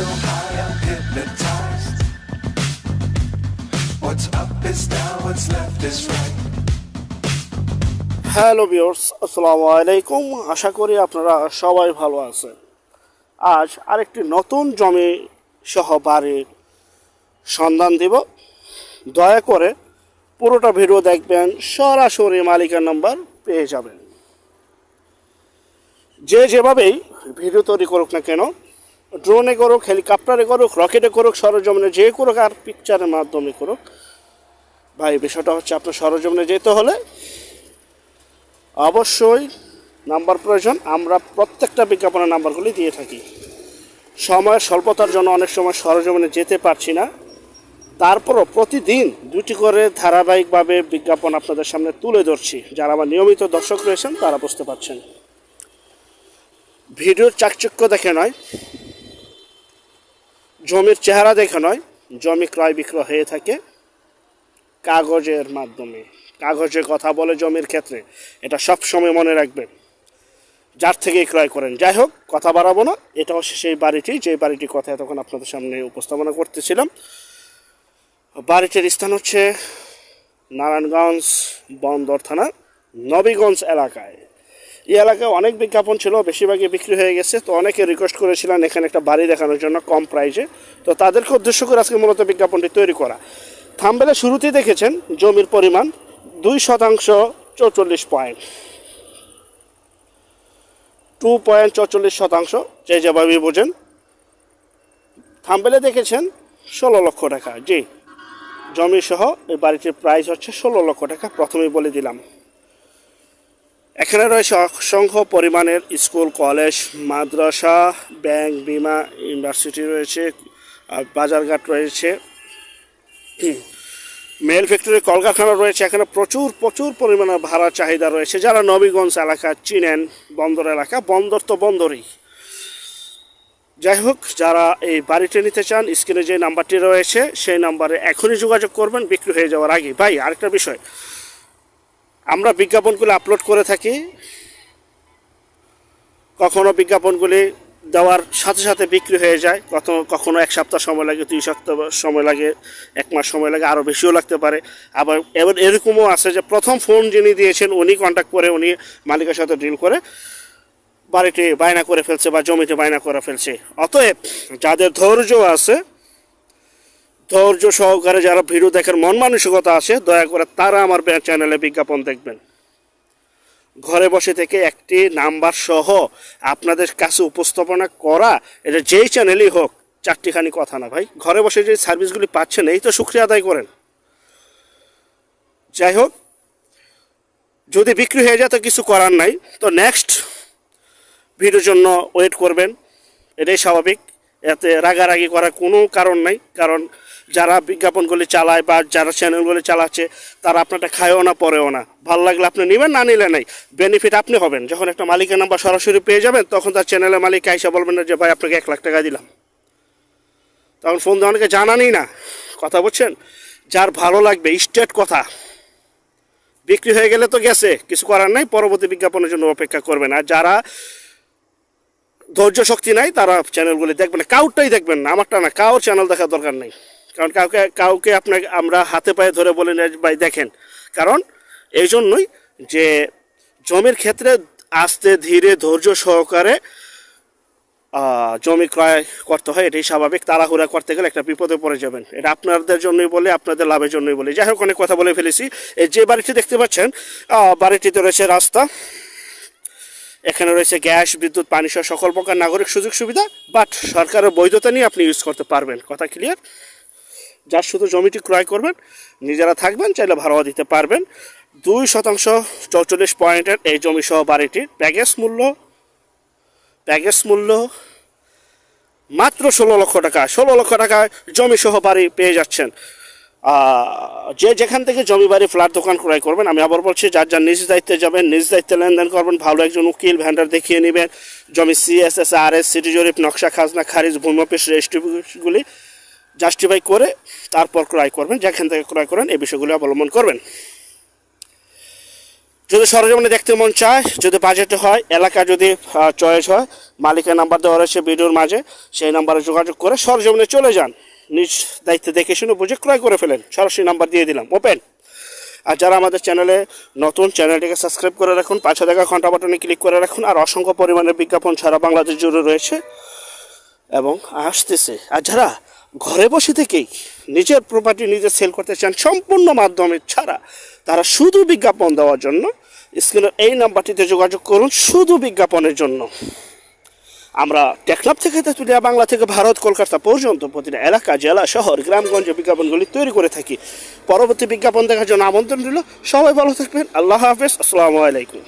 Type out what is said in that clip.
so high, I'm hypnotized. What's up is down, what's left is right. Hello viewers আসসালামু আলাইকুম আশা করি আপনারা সবাই ভালো আছেন। আজ আরেকটি নতুন জমি সহ বাড়ির সন্ধান দিব। দয়া করে পুরোটা ভিডিও দেখবেন সরাসরি মালিকের নাম্বার পেয়ে যাবেন। যে যেভাবেই ভিডিও তৈরি করুক না কেন ড্রোনে করুক, হেলিকপ্টারে করুক, রকেটে করুক, সরজমিনে যে করুক আর পিকচারের মাধ্যমে করুক। ভাই, বিষয়টা হচ্ছে আপনার সরজমিনে যেতে হলে অবশ্যই নাম্বার প্রয়োজন। আমরা প্রত্যেকটা বিজ্ঞাপনের নাম্বারগুলি দিয়ে থাকি। সময়ের স্বল্পতার জন্য অনেক সময় সরজমিনে যেতে পারছি না। তারপরও প্রতিদিন দুটি করে ধারাবাহিকভাবে বিজ্ঞাপন আপনাদের সামনে তুলে ধরছি। যারা আমার নিয়মিত দর্শক রয়েছেন, তারা বুঝতে পারছেন। ভিডিওর চাকচক্য দেখে নয় জমির চেহারা দেখে নয়, জমি ক্রয় বিক্রয় হয়ে থাকে কাগজের মাধ্যমে। কাগজে কথা বলে জমির ক্ষেত্রে, এটা সব সময় মনে রাখবেন, যার থেকেই ক্রয় করেন। যাই হোক, কথা বাড়াবো না এটা হচ্ছে সেই বাড়িটি, যে বাড়িটির কথা তখন আপনাদের সামনে উপস্থাপনা করতেছিলাম। বাড়িটির স্থান হচ্ছে নারায়ণগঞ্জ বন্দর থানা, নবীগঞ্জ এলাকায়। এই এলাকায় অনেক বিজ্ঞাপন ছিল, বেশিরভাগই বিক্রি হয়ে গেছে। তো অনেকে রিকোয়েস্ট করেছিলেন এখানে একটা বাড়ি দেখানোর জন্য কম প্রাইসে তো তাদেরকে উদ্দেশ্য করে আজকে মূলত বিজ্ঞাপনটি তৈরি করা। থাম্বেলে শুরুতেই দেখেছেন, জমির পরিমাণ দুই শতাংশ চৌচল্লিশ পয়েন্ট টু পয়েন্ট চৌচল্লিশ শতাংশ, যে যেভাবে বোঝেন। থামবেলে দেখেছেন, ষোলো লক্ষ টাকা। জি জমি সহ এই বাড়িটির প্রাইস হচ্ছে ষোলো লক্ষ টাকা। প্রথমেই বলে দিলাম। এখানে রয়েছে অসংখ্য পরিমাণের স্কুল, কলেজ, মাদ্রাসা, ব্যাংক, বিমা, ইউনিভার্সিটি রয়েছে বাজারঘাট রয়েছে। মেল ফ্যাক্টরি, কলকারখানা রয়েছে, এখানে প্রচুর প্রচুর পরিমাণে ভাড়া চাহিদা রয়েছে। যারা নবীগঞ্জ এলাকা চিনেন, বন্দর এলাকা, বন্দর তো বন্দরই। যাই হোক, যারা এই বাড়িটি নিতে চান, স্ক্রিনে যে নাম্বারটি রয়েছে, সেই নাম্বারে এখনই যোগাযোগ করবেন, বিক্রি হয়ে যাওয়ার আগে। ভাই, আরেকটা বিষয়। আমরা বিজ্ঞাপনগুলো আপলোড করে থাকি। কখনো বিজ্ঞাপনগুলি দেওয়ার সাথে সাথে বিক্রি হয়ে যায়। কত কখনো এক সপ্তাহ সময় লাগে, দুই সপ্তাহ সময় লাগে, এক মাস সময় লাগে, আরও বেশিও লাগতে পারে। আবার এবার এরকমও আছে যে প্রথম ফোন যিনি দিয়েছেন, উনি কন্ট্যাক্ট করে, উনি মালিকের সাথে ডিল করে বাড়িটি বায়না করে ফেলছে বা জমিতে বায়না করে ফেলছে। অতএব যাদের ধৈর্য আছে ধৈর্য সহকারে যারা ভিডিও দেখার মন মানসিকতা আছে, দয়া করে তারা আমার চ্যানেলে বিজ্ঞাপন দেখবেন। ঘরে বসে থেকে একটি নাম্বার সহ আপনাদের কাছে উপস্থাপনা করা, এটা যেই চ্যানেলই হোক, চারটিখানি কথা না ভাই। ঘরে বসে যে সার্ভিসগুলি পাচ্ছেন, এই তো সুক্রিয়া আদায় করেন। যাই হোক, যদি বিক্রি হয়ে যায় তো কিছু করার নাই। তো নেক্সট ভিডিওর জন্য ওয়েট করবেন। এটাই স্বাভাবিক। এতে রাগারাগি করার কোনো কারণ নাই, কারণ যারা বিজ্ঞাপনগুলি চালায় বা যারা চ্যানেলগুলি চালাচ্ছে, তারা আপনারটা খায়ও না, পরেও না। ভালো লাগলে আপনি নেবেন, না নিলে নাই। বেনিফিট আপনি হবেন। যখন একটা মালিকের নাম্বার সরাসরি পেয়ে যাবেন, তখন তার চ্যানেলের মালিক আইসা বলবেন না যে, ভাই, আপনাকে এক লাখ টাকা দিলাম। তখন ফোন দিয়ে অনেকে জানানি না। কথা বলছেন যার ভালো লাগবে স্টেট কথা। বিক্রি হয়ে গেলে তো গেছে, কিছু করার নাই, পরবর্তী বিজ্ঞাপনের জন্য অপেক্ষা করবেন। আর যারা ধৈর্য শক্তি নাই, তারা চ্যানেলগুলি দেখবেন না। কাউরটাই দেখবেন না। আমারটা না কাউর চ্যানেল দেখার দরকার নেই। কারণ কাউকে কাউকে আপনাকে, আমরা হাতে পায়ে ধরে বলে ভাই দেখেন। কারণ এই জন্যই যে জমির ক্ষেত্রে আস্তে ধীরে ধৈর্য সহকারে জমি ক্রয় করতে হয়, এটাই স্বাভাবিক। তাড়াহুড়া করতে গেলে একটা বিপদে পড়ে যাবেন। এটা আপনাদের জন্যই বলে, আপনাদের লাভের জন্যই বলে। যাই হোক, অনেক কথা বলে ফেলেছি। এই যে বাড়িটি দেখতে পাচ্ছেন বাড়িটিতে রয়েছে রাস্তা। এখানে রয়েছে গ্যাস, বিদ্যুৎ, পানি সহ সকল প্রকার নাগরিক সুযোগ সুবিধা বাট সরকারের বৈধতা নিয়ে আপনি ইউজ করতে পারবেন। কথা ক্লিয়ার যার শুধু জমিটি ক্রয় করবেন, নিজেরা থাকবেন, চাইলে ভাড়াও দিতে পারবেন। দুই শতাংশ চৌচল্লিশ পয়েন্টের এই জমি সহ বাড়িটির প্যাকেজ মূল্য প্যাকেজ মূল্য মাত্র ষোলো লক্ষ টাকা। ষোলো লক্ষ টাকায় জমি সহ বাড়ি পেয়ে যাচ্ছেন। যে যেখান থেকে জমি বাড়ি, ফ্ল্যাট, দোকান ক্রয় করবেন, আমি আবার বলছি, যার যার নিজ দায়িত্বে যাবেন, নিজ দায়িত্বে লেনদেন করবেন, ভালো একজন উকিল ভ্যান্ডার দেখিয়ে নেবেন। জমি সিএসএস আর এস সিটি জরিপ, নকশা, খাজনা, খারিজ, ভূমি অফিস রেজিস্ট্রিগুলি জাস্টিফাই করে তারপর ক্রয় করবেন, যেখান থেকে ক্রয় করেন এই বিষয়গুলি অবলম্বন করবেন। যদি সরজমিনে দেখতে মন চায়, যদি বাজেটে হয়, এলাকা যদি চয়েস হয়, মালিকের নাম্বার দেওয়া রয়েছে ভিডিওর মাঝে, সেই নাম্বারে যোগাযোগ করে সরজমিনে চলে যান। নিজ দায়িত্বে দেখে শুনে বুঝে ক্রয় করে ফেলেন। সরাসরি নাম্বার দিয়ে দিলাম। ওপেন আর যারা আমাদের চ্যানেলে নতুন চ্যানেলটিকে সাবস্ক্রাইব করে রাখুন পাঁচশো টাকা ঘণ্টা বাটনে ক্লিক করে রাখুন, আর অসংখ্য পরিমাণের বিজ্ঞাপন সারা বাংলাদেশ জুড়ে রয়েছে। এবং আসতেছে। আর যারা ঘরে বসে থেকেই নিজের প্রপার্টি নিজে সেল করতে চান সম্পূর্ণ মাধ্যমে ছাড়া তারা শুধু বিজ্ঞাপন দেওয়ার জন্য। স্ক্রিনের এই নাম্বারটিতে যোগাযোগ করুন, শুধু বিজ্ঞাপনের জন্য। আমরা টেকনাফ থেকে তেঁতুলিয়া, বাংলা থেকে ভারত, কলকাতা পর্যন্ত প্রতিটা এলাকা, জেলা, শহর, গ্রামগঞ্জে বিজ্ঞাপনগুলি তৈরি করে থাকি। পরবর্তী বিজ্ঞাপন দেখার জন্য আমন্ত্রণ রইল। সবাই ভালো থাকবেন। আল্লাহ হাফেজ। আসসালামু আলাইকুম।